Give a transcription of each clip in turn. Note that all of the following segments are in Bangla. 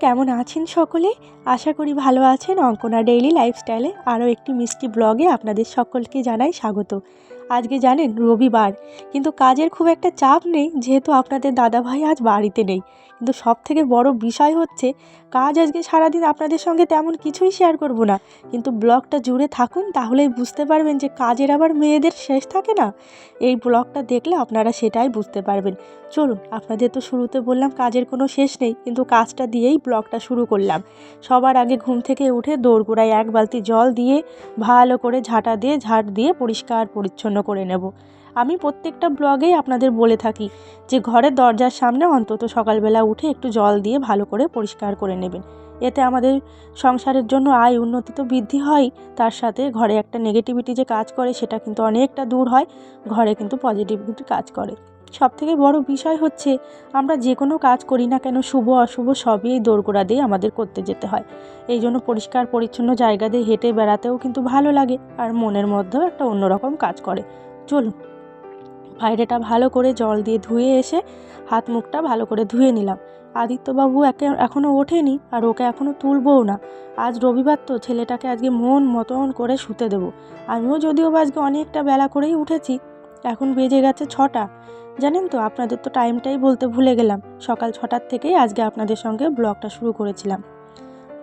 কেমন আছেন সকলে? আশা করি ভালো আছেন। অঙ্কনা ডেইলি লাইফস্টাইলে আরও একটি মিষ্টি ব্লগে আপনাদের সকলকে জানাই স্বাগত। আজকে জানেন রবিবার। কিন্তু কাজের খুব একটা চাপ নেই, যেহেতু আপনাদের দাদাভাই আজ বাড়িতে নেই। কিন্তু সব থেকে বড় বিষয় হচ্ছে, কাজ আজকে সারাদিন আপনাদের সঙ্গে তেমন কিছুই শেয়ার করব না। কিন্তু ব্লগটা জুড়ে থাকুন, তাহলেই বুঝতে পারবেন যে কাজের আবার মেয়েদের শেষ থাকে না। এই ব্লগটা দেখলে আপনারা সেটাই বুঝতে পারবেন। চলুন, আপনাদের তো শুরুতে বললাম কাজের কোনো শেষ নেই, কিন্তু কাজটা দিয়েই ব্লগটা শুরু করলাম। সবার আগে ঘুম থেকে উঠে দৌড়গোড়ায় এক বালতি জল দিয়ে ভালো করে ঝাঁটা দিয়ে ঝাঁট দিয়ে পরিষ্কার পরিচ্ছন্ন করে নেব। আমি প্রত্যেকটা ব্লগেই আপনাদের বলে থাকি যে ঘরের দরজার সামনে অন্তত সকালবেলা উঠে একটু জল দিয়ে ভালো করে পরিষ্কার করে নেবেন। এতে আমাদের সংসারের জন্য আয় উন্নতি তো বৃদ্ধি হয়, তার সাথে ঘরে একটা নেগেটিভিটি যে কাজ করে সেটা কিন্তু অনেকটা দূর হয়, ঘরে কিন্তু পজিটিভিটি কাজ করে। সব থেকে বড় বিষয় হচ্ছে আমরা যে কোনো কাজ করি না কেন শুভ, অশুভ সবই এই দোরগোড়া দিয়ে আমাদের করতে যেতে হয়। এই জন্য পরিষ্কার, পরিচ্ছন্ন জায়গা দিয়ে হেঁটে বেড়াতেও কিন্তু ভালো লাগে আর মনের মধ্যেও একটা অন্যরকম কাজ করে। চলুন, বাইরেটা ভালো করে জল দিয়ে ধুয়ে এসে হাত মুখটা ভালো করে ধুয়ে নিলাম। আদিত্যবাবু একে এখনও ওঠেনি আর ওকে এখনও তুলবও না। আজ রবিবার তো, ছেলেটাকে আজকে মন মতন করে শুতে দেবো। আমিও যদিও বা আজকে অনেকটা বেলা করেই উঠেছি, এখন বেজে গেছে ছটা। জানেন তো, আপনাদের তো টাইমটাই বলতে ভুলে গেলাম। সকাল ছটার থেকেই আজকে আপনাদের সঙ্গে ব্লগটা শুরু করেছিলাম।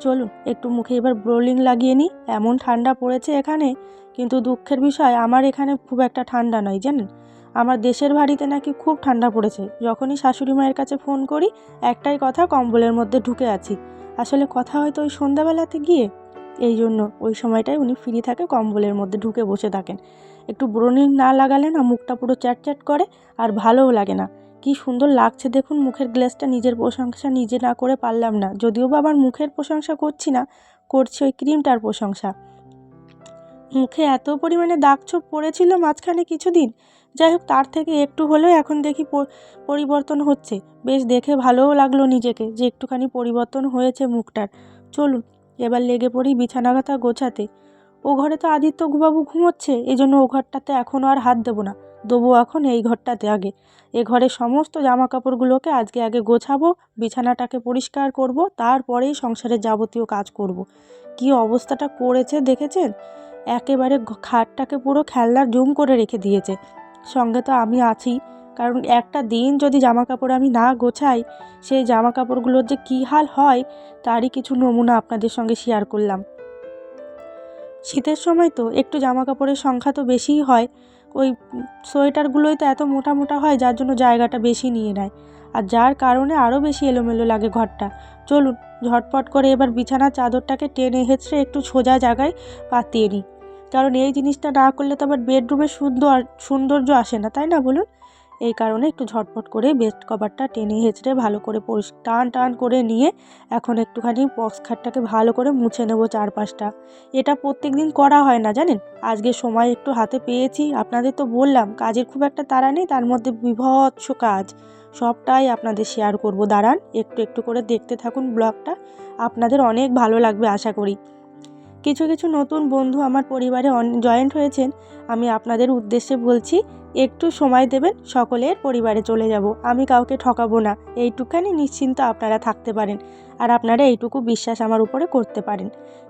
চলুন, একটু মুখে এবার ব্রোলিং লাগিয়ে নিই। এমন ঠান্ডা পড়েছে এখানে, কিন্তু দুঃখের বিষয়, আমার এখানে খুব একটা ঠান্ডা নয়, জানেন? আমার দেশের বাড়িতে নাকি খুব ঠান্ডা পড়েছে। যখনই শাশুড়ি মায়ের কাছে ফোন করি, একটাই কথা, কম্বলের মধ্যে ঢুকে আছি। আসলে কথা হয়তো ওই সন্ধ্যাবেলাতে গিয়ে, এই জন্য ওই সময়টায় উনি ফ্রি থাকে, কম্বলের মধ্যে ঢুকে বসে থাকেন। একটু ব্রোনিং না লাগালে না মুখটা পুরো চ্যাট চ্যাট করে আর ভালোও লাগে না। কি সুন্দর লাগছে দেখুন মুখের গ্লেসটা নিজের প্রশংসা নিজে না করে পারলাম না। যদিও বা আমার মুখের প্রশংসা করছি না, করছি ওই ক্রিমটার প্রশংসা। মুখে এত পরিমাণে দাগ ছোপ পড়েছিল মাঝখানে কিছুদিন। যাই হোক, তার থেকে একটু হলেও এখন দেখি পরিবর্তন হচ্ছে। বেশ দেখে ভালোও লাগল নিজেকে যে একটুখানি পরিবর্তন হয়েছে মুখটার। চলুন, এবার লেগে পড়ি বিছানা গাথা গোছাতে। ও ঘরে তো আদিত্য বাবু ঘুমোচ্ছে এই জন্য ও ঘরটাতে এখনও আর হাত দেবো না। দেবো এখন এই ঘরটাতে আগে। এ ঘরের সমস্ত জামা কাপড়গুলোকে আজকে আগে গোছাবো, বিছানাটাকে পরিষ্কার করব, তারপরেই সংসারের যাবতীয় কাজ করব। কি অবস্থাটা করেছে দেখেছেন? একেবারে খাটটাকে পুরো খেলনার জুম করে রেখে দিয়েছে। সঙ্গে তো আমি আছি, কারণ একটা দিন যদি জামা কাপড় আমি না গোছাই, সেই জামা কাপড়গুলোর যে কী হাল হয়, তারই কিছু নমুনা আপনাদের সঙ্গে শেয়ার করলাম। শীতের সময় তো একটু জামা কাপড়ের সংখ্যা তো বেশিই হয়। ওই সোয়েটারগুলোই তো এত মোটা মোটা হয়, যার জন্য জায়গাটা বেশি নিয়ে নেয়। আর যার কারণে আরও বেশি এলোমেলো লাগে ঘরটা। চলুন, ঝটপট করে এবার বিছানার চাদরটাকে টেনে হেঁচড়ে একটু সোজা জায়গায় পাতিয়ে নিই। কারণ এই জিনিসটা না করলে তো আবার বেডরুমের সুন্দর, সৌন্দর্য আসে না, তাই না বলুন? এই কারণে একটু ঝটপট করে বেস্ট কভারটা টেনে হেঁচড়ে ভালো করে পরিষ, টান টান করে নিয়ে এখন একটুখানি বক্স খাটটাকে ভালো করে মুছে নেব চারপাশটা। এটা প্রত্যেক দিন করা হয় না জানেন? আজকে সময় একটু হাতে পেয়েছি, আপনাদের তো বললাম, কাজের খুব একটা তাড়া নেই, তার মধ্যে বিভৎস কাজ। সবটাই আপনাদের শেয়ার করব। দাঁড়ান, একটু একটু করে দেখতে থাকুন ব্লগটা। আপনাদের অনেক ভালো লাগবে, আশা করি। কিছু কিছু নতুন বন্ধু আমার পরিবারে জয়েন্ট হয়েছেন। আমি আপনাদের উদ্দেশ্যে বলছি, একটু সময় দেবেন, সকলের পরিবারে চলে যাব। আমি কাউকে ঠকাবো না। এইটুখানি নিশ্চিন্ত আপনারা থাকতে পারেন। আর আপনারা এইটুকু বিশ্বাস আমার উপরে করতে পারেন।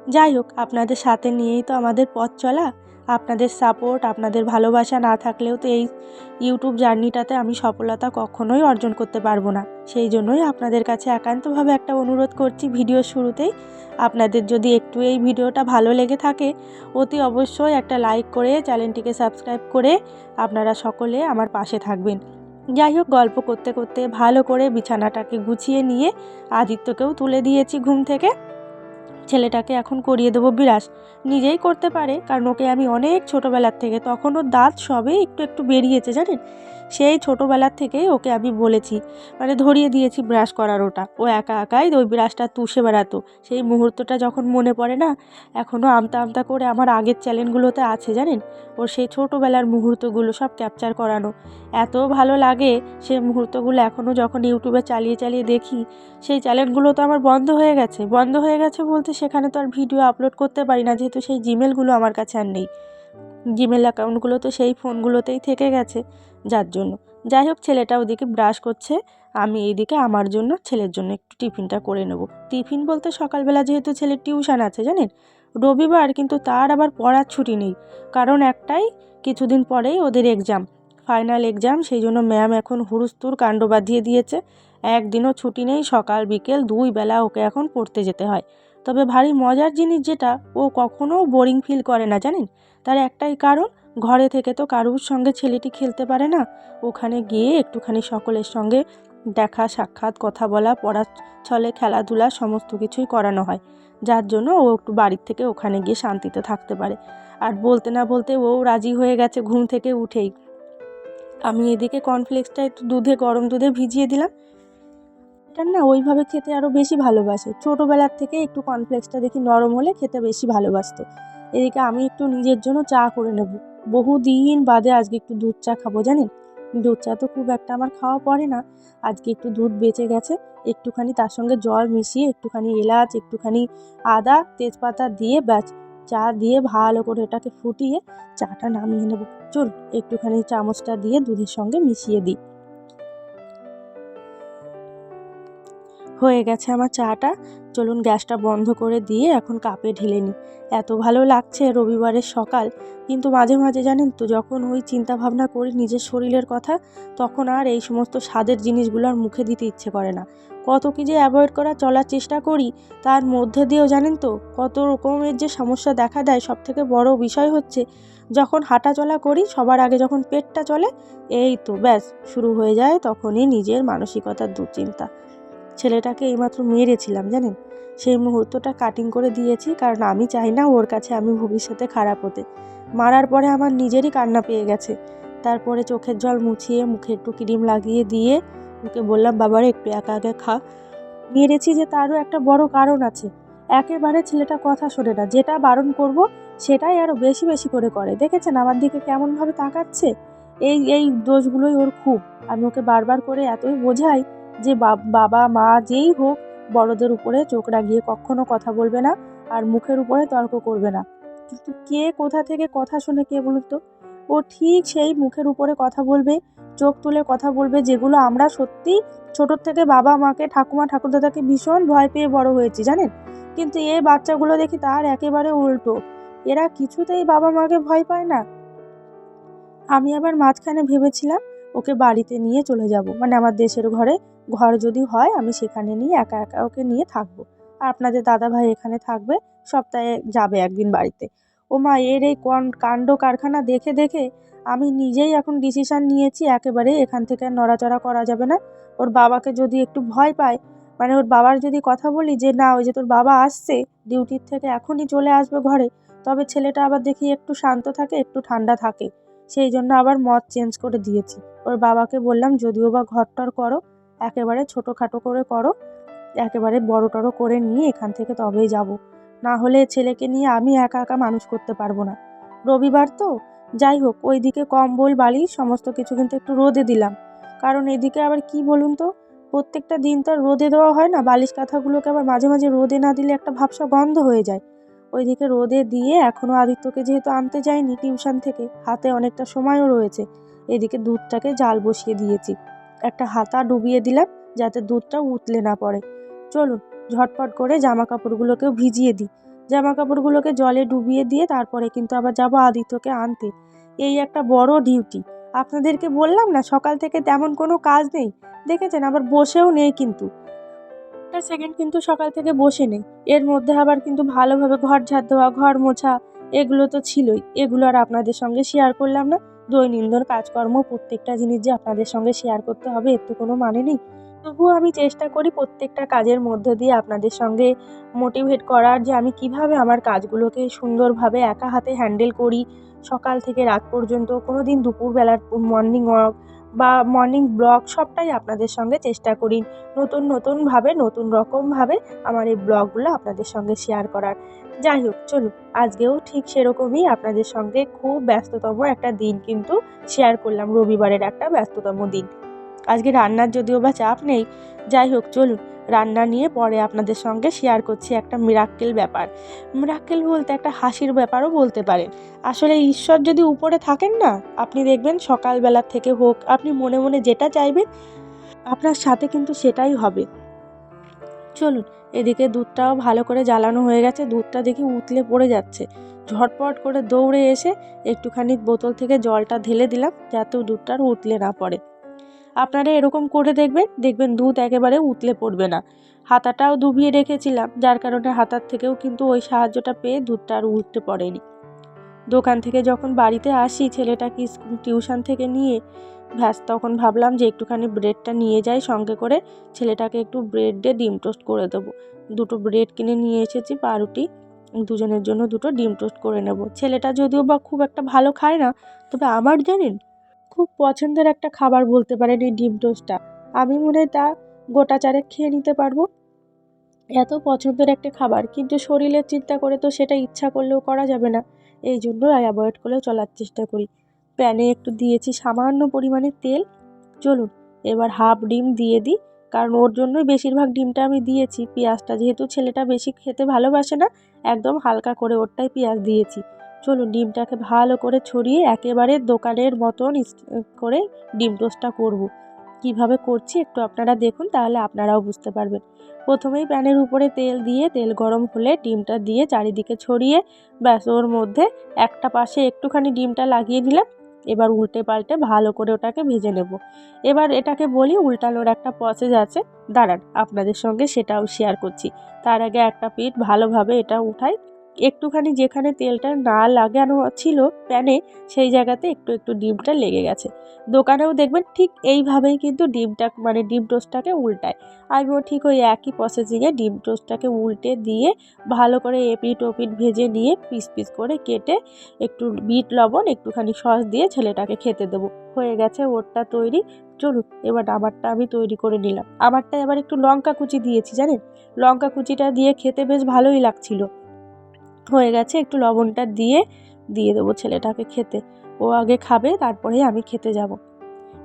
যাই হোক, আপনাদের সাথে নিয়েই তো আমাদের পথ চলা। আপনাদের সাপোর্ট আপনাদের ভালোবাসা না থাকলেও তো এই ইউটিউব জার্নিটাতে আমি সফলতা কখনোই অর্জন করতে পারব না। সেই জন্যই আপনাদের কাছে একান্তভাবে একটা অনুরোধ করছি ভিডিও শুরুতেই। আপনাদের যদি একটু এই ভিডিওটা ভালো লেগে থাকে, অতি অবশ্যই একটা লাইক করে চ্যানেলটিকে সাবস্ক্রাইব করে আপনারা সকলে আমার পাশে থাকবেন। যাই হোক, গল্প করতে করতে ভালো করে বিছানাটাকে গুছিয়ে নিয়ে আদিত্যকেও তুলে দিয়েছি ঘুম থেকে। ছেলেটাকে এখন করিয়ে দেবো বিরাস নিজেই করতে পারে, কারণ ওকে আমি অনেক ছোটোবেলার থেকে, তখন ওর দাঁত সবে একটু একটু বেরিয়েছে, জানেন? সেই ছোটোবেলার থেকেই ওকে আমি বলেছি মানে ধরিয়ে দিয়েছি ব্রাশ করার ওটা। ও একা একাই ওই ব্রাশটা তুষে বেড়াতো। সেই মুহূর্তটা যখন মনে পড়ে না, এখনও আমতা আমতা করে আমার আগের চ্যানেলগুলোতে আছে, জানেন? ওর সেই ছোটোবেলার মুহূর্তগুলো সব ক্যাপচার করানো। এত ভালো লাগে সেই মুহূর্তগুলো এখনও যখন ইউটিউবে চালিয়ে চালিয়ে দেখি, সেই চ্যানেলগুলো তো আমার বন্ধ হয়ে গেছে। বন্ধ হয়ে গেছে বলতে সেখানে তো আর ভিডিও আপলোড করতে পারি না, যেহেতু সেই জিমেলগুলো আমার কাছে আর নেই। জিমেল অ্যাকাউন্টগুলো তো সেই ফোনগুলোতেই থেকে গেছে যার জন্য। যাই হোক, ছেলেটা ওদিকে ব্রাশ করছে, আমি এইদিকে আমার জন্য ছেলের জন্য একটু টিফিনটা করে নেব। টিফিন বলতে সকালবেলা যেহেতু ছেলের টিউশন আছে জানেন, রবিবার কিন্তু তার আবার পড়ার ছুটি নেই। কারণ একটাই, কিছুদিন পরেই ওদের এক্সাম ফাইনাল এক্সাম সেই জন্য ম্যাম এখন হুড়ুস্তুর কাণ্ড বাঁধিয়ে দিয়েছে। একদিনও ছুটি নেই, সকাল বিকেল দুই বেলা ওকে এখন পড়তে যেতে হয়। তবে ভারী মজার জিনিস যেটা, ও কখনো বোরিং ফিল করে না, জানেন? তার একটাই কারণ, ঘরে থেকে তো কারুর সঙ্গে ছেলেটি খেলতে পারে না। ওখানে গিয়ে একটুখানি সকলের সঙ্গে দেখা, সাক্ষাৎ, কথা বলা পড়া ছলে খেলাধুলা, সমস্ত কিছুই করানো হয়। যার জন্য ও একটু বাড়ির থেকে ওখানে গিয়ে শান্তিতে থাকতে পারে। আর বলতে না বলতে ও রাজি হয়ে গেছে ঘুম থেকে উঠেই। আমি এদিকে কর্নফ্লেক্সটা একটু দুধে, গরম দুধে ভিজিয়ে দিলাম। এটা না ওইভাবে খেতে আরও বেশি ভালোবাসে। ছোটোবেলার থেকে একটু কর্নফ্লেক্সটা দেখি নরম হলে খেতে বেশি ভালোবাসতো। এদিকে আমি একটু নিজের জন্য চা করে নেব। বহু দিন বাদে আজকে একটু দুধ চা খাব জানেন? দুধ চা তো খুব একটা আমার খাওয়া পড়ে না। আজকে একটু দুধ বেঁচে গেছে। একটুখানি তার সঙ্গে জল মিশিয়ে একটুখানি এলাচ, একটুখানি আদা, তেজপাতা দিয়ে ব্যাস, চা দিয়ে ভালো করে এটাকে ফুটিয়ে চাটা নামিয়ে নেব। চল একটুখানি চামচটা দিয়ে দুধের সঙ্গে মিশিয়ে দিই। হয়ে গেছে আমার চাটা। চলুন গ্যাসটা বন্ধ করে দিয়ে এখন কাপে ঢেলে নিই। এত ভালো লাগছে রবিবারের সকাল, কিন্তু মাঝে মাঝে জানেন তো, যখন ওই চিন্তা ভাবনা করি নিজের শরীরের কথা, তখন আর এই সমস্ত স্বাদের জিনিসগুলো আর মুখে দিতে ইচ্ছে করে না। কত কি যে অ্যাভয়েড করা চলার চেষ্টা করি, তার মধ্যে দিয়েও জানেন তো, কত রকমের যে সমস্যা দেখা দেয় সব থেকে বড় বিষয় হচ্ছে যখন হাঁটা চলা করি, সবার আগে যখন পেটটা চলে, এই তো ব্যাস, শুরু হয়ে যায় তখনই নিজের মানসিকতার দুশ্চিন্তা। ছেলেটাকে এইমাত্র মেরেছিলাম, জানেন? সেই মুহূর্তটা কাটিং করে দিয়েছি, কারণ আমি চাই না ওর কাছে আমি ভবিষ্যতে খারাপ হতে। মারার পরে আমার নিজেরই কান্না পেয়ে গেছে। তারপরে চোখের জল মুছিয়ে মুখে একটু ক্রিম লাগিয়ে দিয়ে ওকে বললাম, বাবারে, একটু একা একা খা। মেরেছি যে তারও একটা বড় কারণ আছে। একেবারে ছেলেটা কথা শোনে না। যেটা বারণ করব, সেটাই আরও বেশি বেশি করে করে। দেখেছেন আমার দিকে কেমনভাবে তাকাচ্ছে? এই এই দোষগুলোই ওর খুব। আমি ওকে বারবার করে এতই বোঝাই যে বাবা মা যেই হোক, বড়দের উপরে চোখ রাগিয়ে কখনো কথা বলবে না আর মুখের উপরে তর্ক করবে না। কিন্তু কে কোথা থেকে কথা শুনে কে বলুন তো? ও ঠিক সেই মুখের উপরে কথা বলবে, চোখ তুলে কথা বলবে যেগুলো আমরা সত্যি ছোটোর থেকে বাবা মাকে, ঠাকুমা, ঠাকুরদাদাকে ভীষণ ভয় পেয়ে বড় হয়েছি, জানেন? কিন্তু এই বাচ্চাগুলো দেখি তার একেবারে উল্টো। এরা কিছুতেই বাবা মাকে ভয় পায় না। আমি আবার মাঝখানে ভেবেছিলাম ওকে বাড়িতে নিয়ে চলে যাব মানে আমার দেশের ঘরে ঘর যদি হয়, আমি সেখানে নিয়ে একা একা ওকে নিয়ে থাকব। আর আপনাদের দাদা ভাই এখানে থাকবে, সপ্তাহে যাবে একদিন বাড়িতে। ও মা, এর এই কাণ্ড কারখানা দেখে দেখে আমি নিজেই এখন ডিসিশান নিয়েছি, একেবারে এখান থেকে নড়াচড়া করা যাবে না। ওর বাবাকে যদি একটু ভয় পায় মানে ওর বাবার যদি কথা বলি যে, না, ওই যে তোর বাবা আসছে ডিউটির থেকে এখনই চলে আসবে ঘরে, তবে ছেলেটা আবার দেখি একটু শান্ত থাকে, একটু ঠান্ডা থাকে। সেই জন্য আবার মত চেঞ্জ করে দিয়েছি। ওর বাবাকে বললাম, যদিও বা ঘরটর করো একেবারে ছোটোখাটো করে করো, একেবারে বড় টড়ো করে নিয়ে এখান থেকে তবেই যাব। না হলে ছেলেকে নিয়ে আমি একা একা মানুষ করতে পারব না। রবিবার তো? যাই হোক, ওইদিকে কম্বল বালিশ সমস্ত কিছু কিন্তু একটু রোদে দিলাম। কারণ এদিকে আবার কি বলুন তো? প্রত্যেকটা দিন তো রোদে দেওয়া হয় না, বালিশ কাঁথাগুলোকে আবার মাঝে মাঝে রোদে না দিলে একটা ভাবসা গন্ধ হয়ে যায়। ওইদিকে রোদে দিয়ে এখনও আদিত্যকে যেহেতু আনতে যায়নি টিউশন থেকে, হাতে অনেকটা সময়ও রয়েছে। এদিকে দুধটাকে জাল বসিয়ে দিয়েছি। একটা হাতা ডুবিয়ে দিলাম যাতে দুধটা উতলে না পড়ে। চলুন, ঝটপট করে জামা কাপড়গুলোকেও ভিজিয়ে দিই। জামা কাপড়গুলোকে জলে ডুবিয়ে দিয়ে তারপরে কিন্তু আবার যাব আদিত্যকে আনতে। এই একটা বড় ডিউটি। আপনাদেরকে বললাম না, সকাল থেকে তেমন কোনো কাজ নেই। দেখেছেন? আবার বসেও নেই কিন্তু। একটা সেকেন্ড কিন্তু সকাল থেকে বসে নেই। এর মধ্যে আবার কিন্তু ভালোভাবে ঘর ঝাড় দেওয়া, ঘর মোছা, এগুলো তো ছিলই। এগুলো আর আপনাদের সঙ্গে শেয়ার করলাম না। দৈনন্দিন কাজকর্ম প্রত্যেকটা জিনিস যে আপনাদের সঙ্গে শেয়ার করতে হবে, এর তো কোনো মানে নেই। তবুও আমি চেষ্টা করি প্রত্যেকটা কাজের মধ্যে দিয়ে আপনাদের সঙ্গে মোটিভেট করার যে আমি কীভাবে আমার কাজগুলোকে সুন্দরভাবে একা হাতে হ্যান্ডেল করি, সকাল থেকে রাত পর্যন্ত, কোনো দিন দুপুরবেলার মর্নিং ওয়াক বা মর্নিং ব্লগ সবটাই আপনাদের সঙ্গে চেষ্টা করি। নতুন নতুনভাবে, নতুন রকমভাবে আমার এই ব্লগগুলো আপনাদের সঙ্গে শেয়ার করার। যাই হোক, চলুন। আজকেও ঠিক সেরকমই আপনাদের সঙ্গে খুব ব্যস্ততম একটা দিন কিন্তু শেয়ার করলাম, রবিবারের একটা ব্যস্ততম দিন। আজকে রান্নার যদিও বা চাপ নেই, যাই হোক, চলুন। রান্না নিয়ে পরে আপনাদের সঙ্গে শেয়ার করছি একটা মিরাক্কেল ব্যাপার। মিরাক্কেল বলতে একটা হাসির ব্যাপারও বলতে পারেন আসলে ঈশ্বর যদি উপরে থাকেন না, আপনি দেখবেন সকালবেলা থেকে হোক, আপনি মনে মনে যেটা চাইবেন, আপনার সাথে কিন্তু সেটাই হবে। চলুন এদিকে দুধটাও ভালো করে জ্বালানো হয়ে গেছে, দুধটা দেখি উতলে পড়ে যাচ্ছে। ঝটপট করে দৌড়ে এসে একটুখানি বোতল থেকে জলটা ঢেলে দিলাম যাতে দুধটা আর উতলে না পড়ে। আপনারা এরকম করে দেখবেন দেখবেন দুধ একেবারে উতলে পড়বে না। হাতাটাও ডুবিয়ে রেখেছিলাম, যার কারণে হাতার থেকেও কিন্তু ওই সাহায্যটা পেয়ে দুধটা আর উঠতে পড়েনি। দোকান থেকে যখন বাড়িতে আসি, ছেলেটাকে টিউশন থেকে নিয়ে, ব্যাস তখন ভাবলাম যে একটুখানি ব্রেডটা নিয়ে যাই, সঙ্গে করে ছেলেটাকে একটু ব্রেড ডিম টোস্ট করে দেবো। দুটো ব্রেড কিনে নিয়ে এসেছি, পাউরুটি, দুজনের জন্য দুটো ডিম টোস্ট করে নেব। ছেলেটা যদিও বা খুব একটা ভালো খায় না, তবে আমার জানেন, খুব পছন্দের একটা খাবার বলতে পারেন এই ডিম টোস্টটা। আমি মনে হয় তা গোটা চারেক খেয়ে নিতে পারব। এত পছন্দের একটা খাবার, কিন্তু শরীরের চিন্তা করে তো সেটা ইচ্ছা করলেও করা যাবে না। এই জন্য অ্যাভয়েড করে চলার চেষ্টা করি। প্যানে একটু দিয়েছি সামান্য পরিমাণে তেল। চলুন, এবার হাফ ডিম দিয়ে দিই, কারণ ওর জন্যই বেশিরভাগ ডিমটা আমি দিয়েছি। পেঁয়াজটা যেহেতু ছেলেটা বেশি খেতে ভালোবাসে না, একদম হালকা করে ওরটাই পেঁয়াজ দিয়েছি। চলুন, ডিমটাকে ভালো করে ছড়িয়ে একেবারে দোকানের মতন করে ডিম টোস্টটা করব। কীভাবে করছি একটু আপনারা দেখুন, তাহলে আপনারাও বুঝতে পারবেন। প্রথমেই প্যানের উপরে তেল দিয়ে, তেল গরম হলে ডিমটা দিয়ে চারিদিকে ছড়িয়ে, ব্যাস ওর মধ্যে একটা পাশে একটুখানি ডিমটা লাগিয়ে নিলাম এবার উল্টে পাল্টে ভালো করে ওটাকে ভেজে নেব। এবার এটাকে বলি উল্টানোর একটা প্রসেস আছে। দাঁড়ান, আপনাদের সঙ্গে সেটাও শেয়ার করছি। তার আগে একটা পিঠ ভালোভাবে এটা উঠাই। একটুখানি যেখানে তেলটা না লাগানো ছিল প্যানে, সেই জায়গাতে একটু একটু ডিমটা লেগে গেছে। দোকানেও দেখবেন ঠিক এইভাবেই কিন্তু ডিমটা মানে ডিম টোস্টটাকে উল্টায়। আমিও ঠিক ওই একই প্রসেসিংয়ে ডিম টোস্টটাকে উল্টে দিয়ে ভালো করে এপিট ওপিট ভেজে নিয়ে পিস পিস করে কেটে একটু বিট লবণ, একটুখানি সস দিয়ে ছেলেটাকে খেতে দেবো। হয়ে গেছে ওরটা তৈরি। চলুন, এবার আমারটা আমি তৈরি করে নিলাম। আমারটা এবার একটু লঙ্কা কুচি দিয়েছি, জানেন? লঙ্কা কুচিটা দিয়ে খেতে বেশ ভালোই লাগছিল। হয়ে গেছে, একটু লবণটা দিয়ে দিয়ে দেবো ছেলেটাকে খেতে। ও আগে খাবে, তারপরেই আমি খেতে যাব।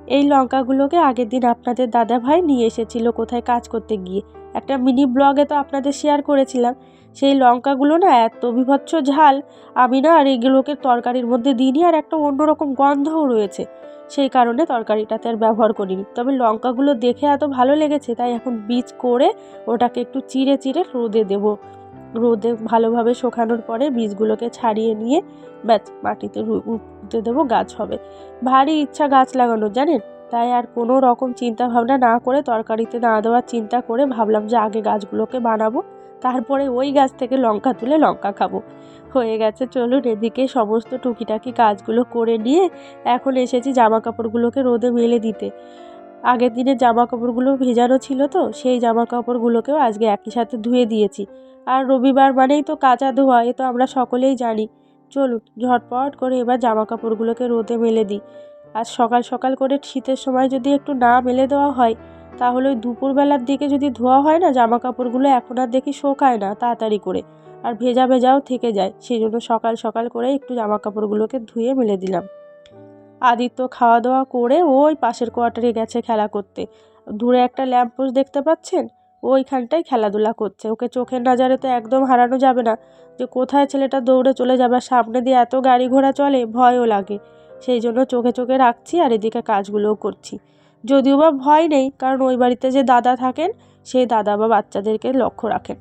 এই লঙ্কাগুলোকে আগের দিন আপনাদের দাদা ভাই নিয়ে এসেছিল কোথায় কাজ করতে গিয়ে। একটা মিনি ব্লগে তো আপনাদের শেয়ার করেছিলাম। সেই লঙ্কাগুলো না এত বিভৎস ঝাল, আমি না আর এগুলোকে তরকারির মধ্যে দিইনি আর একটা অন্যরকম গন্ধও রয়েছে। সেই কারণে তরকারিটাতে আর ব্যবহার করিনি। তবে লঙ্কাগুলো দেখে এত ভালো লেগেছে, তাই এখন বীজ করে ওটাকে একটু চিড়ে চিড়ে রোদে দেবো। রোদে ভালোভাবে শুকানোর পরে বীজগুলোকে ছাড়িয়ে নিয়ে ব্যাস, মাটিতে উঠতে দেবো গাছ হবে। ভারী ইচ্ছা গাছ লাগানোর জানেন? তাই আর কোনো রকম চিন্তা ভাবনা না করে তরকারিতে না দেওয়ার চিন্তা করে ভাবলাম যে আগে গাছগুলোকে বানাবো, তারপরে ওই গাছ থেকে লঙ্কা তুলে লঙ্কা খাব। হয়ে গেছে, চলুন এদিকে সমস্ত টুকিটাকি কাজগুলো করে নিয়ে এখন এসেছি জামা কাপড়গুলোকে রোদে মেলে দিতে। আগের দিনে জামা কাপড়গুলো ভেজানো ছিল তো, সেই জামা কাপড়গুলোকেও আজকে একই সাথে ধুয়ে দিয়েছি। আর রবিবার মানেই তো কাঁচা ধোয়া, এ তো আমরা সকলেই জানি। চলুন, ঝটপট করে এবার জামা কাপড়গুলোকে রোদে মেলে দিই। আর সকাল সকাল করে শীতের সময় যদি একটু না মেলে দেওয়া হয়, তাহলে ওই দুপুরবেলার দিকে যদি ধোয়া হয় না জামা কাপড়গুলো এখন আর দেখি শোকায় না তাড়াতাড়ি করে। আর ভেজা ভেজাও থেকে যায় সেই জন্য সকাল সকাল করে একটু জামা কাপড়গুলোকে ধুয়ে মেলে দিলাম। আদিত্য খাওয়া দাওয়া করে ওই পাশের কোয়ার্টারে গেছে খেলা করতে। দূরে একটা ল্যাম্পপোস্ট দেখতে পাচ্ছেন? ওইখানটায় খেলাধুলা করছে। ওকে চোখের নজরে তো একদম হারানো যাবে না। যে কোথায় ছেলেটা দৌড়ে চলে যাবে সামনে দিয়ে এত গাড়ি ঘোড়া চলে, ভয়ও লাগে। সেই জন্য চোখে চোখে রাখছি আর এদিকে কাজগুলোও করছি। যদিও বা ভয় নেই, কারণ ওই বাড়িতে যে দাদা থাকেন, সেই দাদা বা বাচ্চাদেরকে লক্ষ্য রাখেন।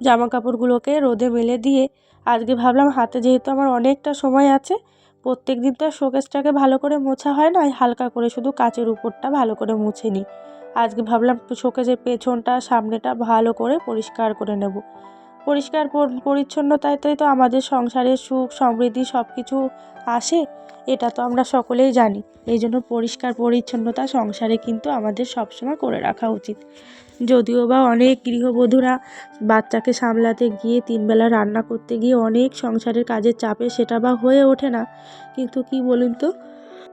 জামা কাপড়গুলোকে রোদে মেলে দিয়ে আজকে ভাবলাম হাতে যেহেতু আমার অনেকটা সময় আছে প্রত্যেক দিন তো শোকেসটাকে ভালো করে মোছা হয় না হালকা করে শুধু কাচের উপরটা ভালো করে মুছে নিই। আজকে ভাবলাম শোকেসের পেছনটা, সামনেটা ভালো করে পরিষ্কার করে নেব। পরিষ্কার পরিচ্ছন্নতায় তো আমাদের সংসারের সুখ, সমৃদ্ধি সব কিছু আসে। এটা তো আমরা সকলেই জানি। এই জন্য পরিষ্কার পরিচ্ছন্নতা সংসারে কিন্তু আমাদের সবসময় করে রাখা উচিত। যদিও বা অনেক গৃহবধূরা বাচ্চাকে সামলাতে গিয়ে তিনবেলা রান্না করতে গিয়ে অনেক সংসারের কাজের চাপে সেটা বা হয়ে ওঠে না। কিন্তু কি বলুন তো?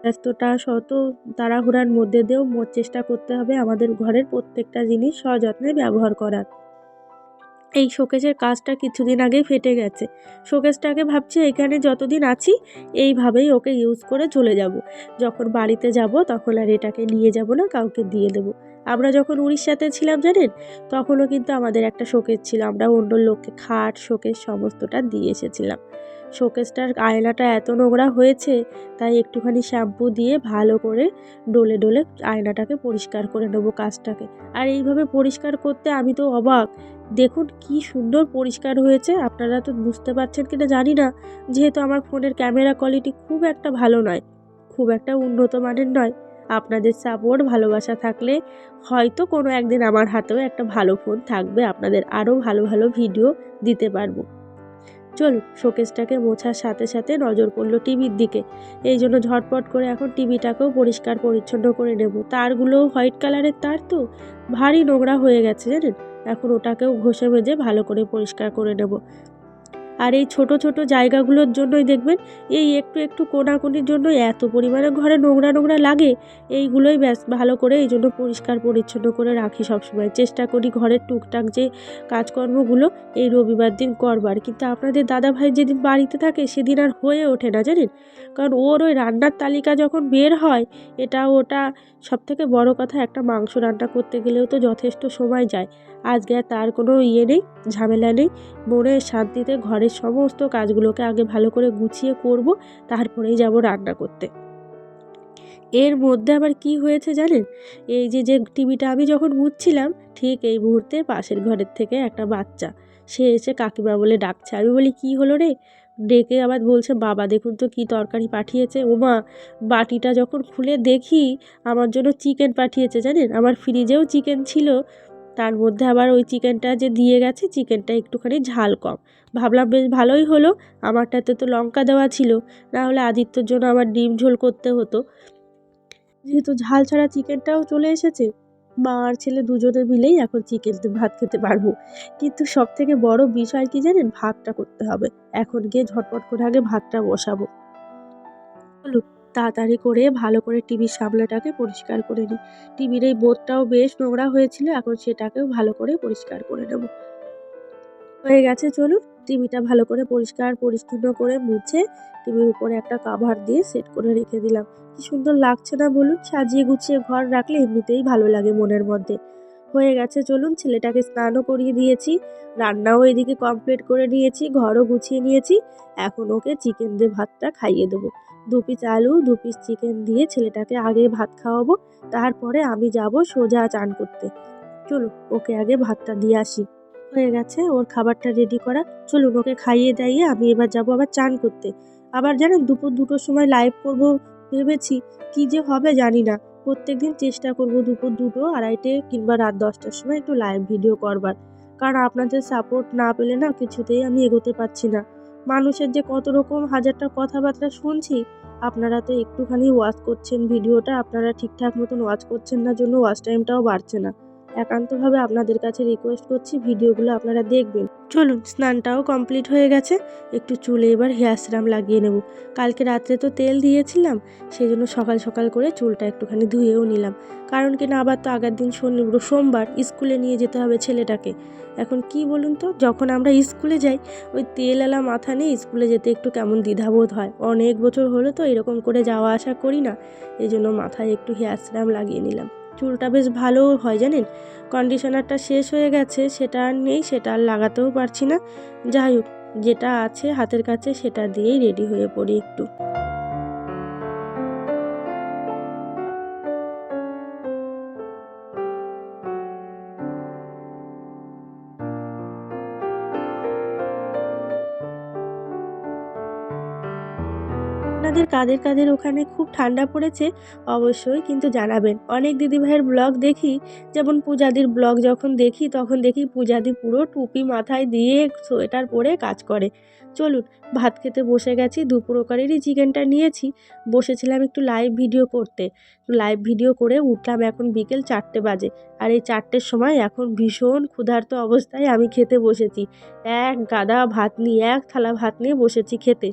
ব্যস্ততা শত তাড়াহুড়ার মধ্যে দিয়েও চেষ্টা করতে হবে আমাদের ঘরের প্রত্যেকটা জিনিস সযত্নে ব্যবহার করার। এই শোকেসের কাজটা কিছুদিন আগেই ফেটে গেছে। শোকেসটাকে ভাবছি, এখানে যতদিন আছি, এইভাবেই ওকে ইউজ করে চলে যাব। যখন বাড়িতে যাব, তখন আর এটাকে নিয়ে যাব না, কাউকে দিয়ে দেবো। আমরা যখন উড়িষ্যাতে ছিলাম, জানেন? তখনও কিন্তু আমাদের একটা শোকেস ছিল। আমরা অন্য লোককে খাট শোকেস সমস্তটা দিয়ে এসেছিলাম। শোকেসটার আয়নাটা এত নোংরা হয়েছে, তাই একটুখানি শ্যাম্পু দিয়ে ভালো করে ডলে ডলে আয়নাটাকে পরিষ্কার করে নেব কাজটাকে। আর এইভাবে পরিষ্কার করতে আমি তো অবাক। দেখুন কি সুন্দর পরিষ্কার হয়েছে। আপনারা তো বুঝতে পারছেন কিনা জানি না। যেহেতু আমার ফোনের ক্যামেরা কোয়ালিটি খুব একটা ভালো নয়, খুব একটা উন্নত মানের নয়। আপনাদের সাপোর্ট ভালোবাসা থাকলে হয়তো কোনো একদিন আমার হাতেও একটা ভালো ফোন থাকবে। আপনাদের আরও ভালো ভালো ভিডিও দিতে পারব। চলুন শোকেসটাকে মোছার সাথে সাথে নজর পড়ল টিভির দিকে। এই জন্য ঝটপট করে এখন টিভিটাকেও পরিষ্কার পরিচ্ছন্ন করে নেব। তারগুলোও হোয়াইট কালারের তার তো? ভারী নোংরা হয়ে গেছে, জানেন? এখন ওটাকেও ঘষে মেজে ভালো করে পরিষ্কার করে নেব। আর এই ছোট ছোট জায়গাগুলোর জন্যই দেখবেন, এই একটু একটু কোনাকুনির জন্য এত পরিমাণে ঘরে নোংরা নোংরা লাগে। এইগুলোই ব্যাস ভালো করে এই জন্য পরিষ্কার পরিচ্ছন্ন করে রাখি সবসময়। চেষ্টা করি ঘরের টুকটাক যে কাজকর্মগুলো এই রবিবার দিন করবার। কিন্তু আপনাদের দাদাভাই যেদিন বাড়িতে থাকে সেদিন আর হয়ে ওঠে না, জানেন? কারণ ওর ওই রান্নার তালিকা যখন বের হয়, এটা ওটা সব থেকে বড় কথা একটা মাংস রান্না করতে গেলেও তো যথেষ্ট সময় যায়। আজকে আর তার কোনো ইয়ে নেই, ঝামেলা নেই। মনে শান্তিতে ঘরের সমস্ত কাজগুলোকে আগে ভালো করে গুছিয়ে করব, তারপরেই যাব রান্না করতে। এর মধ্যে আবার কি হয়েছে জানেন? এই যে যে টিভিটা আমি যখন বুঝছিলাম ঠিক এই মুহূর্তে পাশের ঘরের থেকে একটা বাচ্চা, সে এসে কাকিমা বলে ডাকছে। আমি বলি, কি হলো রে? ডেকে আবার বলছে, বাবা, দেখুন তো কী তরকারি পাঠিয়েছে। ওমা, বাটিটা যখন খুলে দেখি, আমার জন্য চিকেন পাঠিয়েছে, জানেন? আমার ফ্রিজেও চিকেন ছিল। তার মধ্যে আবার ওই চিকেনটা যে দিয়ে গেছে, চিকেনটা একটুখানি ঝাল কম। ভাবলাম, বেশ ভালোই হলো। আমারটাতে তো লঙ্কা দেওয়া ছিল। না হলে আদিত্যর জন্য আমার ডিম ঝোল করতে হতো। যেহেতু ঝাল ছাড়া চিকেনটাও চলে এসেছে মা আর ছেলে দুজনে মিলেই এখন চিকেন ভাত খেতে পারব। কিন্তু সব থেকে বড় বিষয় কি জানেন? ভাতটা করতে হবে। এখন গিয়ে ঝটপট করে আগে ভাতটা বসাবো। চলুন, তাড়াতাড়ি করে ভালো করে টিভির সামলাটাকে পরিষ্কার করে নিই। টিভির এই বোর্ডটাও বেশ নোংরা হয়েছিল, এখন সেটাকেও ভালো করে পরিষ্কার করে নেব। হয়ে গেছে, চলুন। টিভিটা ভালো করে পরিষ্কার, পরিচ্ছন্ন করে মুছে টিভির উপরে একটা কাভার দিয়ে সেট করে রেখে দিলাম। কি সুন্দর লাগছে না বলুন? সাজিয়ে গুছিয়ে ঘর রাখলে এমনিতেই ভালো লাগে মনের মধ্যে। হয়ে গেছে, চলুন ছেলেটাকে স্নানও করিয়ে দিয়েছি, রান্নাও এদিকে কমপ্লিট করে নিয়েছি, ঘরও গুছিয়ে নিয়েছি। এখন ওকে চিকেন দিয়ে ভাতটা খাইয়ে দেবো। দু পিস আলু, দু পিস চিকেন দিয়ে ছেলেটাকে আগে ভাত খাওয়াবো, তারপরে আমি যাব সোজা চান করতে। চলুন, ওকে আগে ভাতটা দিয়ে আসি। হয়ে গেছে, ওর খাবারটা রেডি করা। চলুন, ওকে খাইয়ে দাইয়ে আমি এবার যাব আবার চান করতে। আবার জানেন, দুপুর দুটোর সময় লাইভ করব ভেবেছি, কি যে হবে জানি না। প্রত্যেক দিন চেষ্টা করব দুপুর দুটো আড়াইটে কিংবা রাত দশটার সময় একটু লাইভ ভিডিও করবার। কারণ আপনাদের সাপোর্ট না পেলে না কিছুতেই আমি এগোতে পারছি না। মানুষের যে কত রকম হাজারটা কথাবার্তা শুনছি, আপনারা তো একটুখানি ওয়াচ করছেন ভিডিওটা আপনারা ঠিকঠাক মতন ওয়াচ করছেন না, জন্য ওয়াচ টাইমটাও বাড়ছে না। একান্তভাবে আপনাদের কাছে রিকোয়েস্ট করছি, ভিডিওগুলো আপনারা দেখবেন। চলুন, স্নানটাও কমপ্লিট হয়ে গেছে। একটু চুলে এবার হেয়ার সিরাম লাগিয়ে নেব। কালকে রাত্রে তো তেল দিয়েছিলাম সেই জন্য সকাল সকাল করে চুলটা একটুখানি ধুয়েও নিলাম। কারণ কি না আবার তো আগের দিন শনি, সোমবার স্কুলে নিয়ে যেতে হবে ছেলেটাকে। এখন কি বলুন তো, যখন আমরা স্কুলে যাই, ওই তেল এলা মাথা নিয়ে স্কুলে যেতে একটু কেমন দ্বিধাবোধ হয়। অনেক বছর হলো তো এরকম করে যাওয়া আসা করি না এই জন্য মাথায় একটু হেয়ার সিরাম লাগিয়ে নিলাম। চুলটা বেশ ভালো হয় জানেন? কন্ডিশনারটা শেষ হয়ে গেছে, সেটা আর নেই, সেটা আর লাগাতেও পারছি না। যাই হোক, যেটা আছে হাতের কাছে সেটা দিয়েই রেডি হয়ে পড়ি একটু। আপনাদের কাদের কাদের ওখানে খুব ঠান্ডা পড়েছে অবশ্যই কিন্তু জানাবেন। অনেক দিদিভাইয়ের ব্লগ দেখি, যেমন পূজাদির ব্লগ যখন দেখি তখন দেখি পূজাদি পুরো টুপি মাথায় দিয়ে সোয়েটার পরে কাজ করে। চলুন, ভাত খেতে বসে গেছি দুপুরকারেরই চিকেনটা নিয়েছি, বসেছিলাম একটু লাইভ ভিডিও করতে। লাইভ ভিডিও করে উঠলাম এখন বিকেল চারটে বাজে, আর এই চারটের সময় এখন ভীষণ ক্ষুধার্ত অবস্থায় আমি খেতে বসেছি। এক গাদা ভাত নিয়ে, এক থালা ভাত নিয়ে বসেছি খেতে।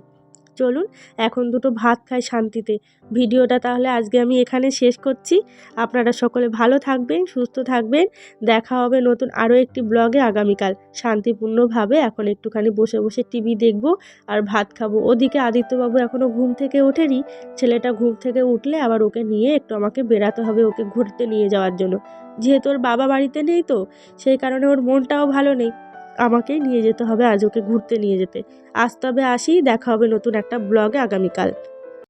চলুন, এখন দুটো ভাত খাই শান্তিতে। ভিডিওটা তাহলে আজকে আমি এখানে শেষ করছি। আপনারা সকলে ভালো থাকবেন, সুস্থ থাকবেন। দেখা হবে নতুন আরও একটি ব্লগে আগামীকাল। শান্তিপূর্ণভাবে এখন একটুখানি বসে বসে টিভি দেখব আর ভাত খাব। ওদিকে আদিত্যবাবু এখনও ঘুম থেকে ওঠেনি। ছেলেটা ঘুম থেকে উঠলে আবার ওকে নিয়ে একটু আমাকে বেরাতে হবে ওকে ঘুরতে নিয়ে যাওয়ার জন্য। যেহেতু ওর বাবা বাড়িতে নেই তো, সেই কারণে ওর মনটাও ভালো নেই। আমাকেই নিয়ে যেতে হবে, আজ ওকে ঘুরতে নিয়ে যেতে। আজ তবে আসি, দেখা হবে নতুন একটা ব্লগে আগামীকাল।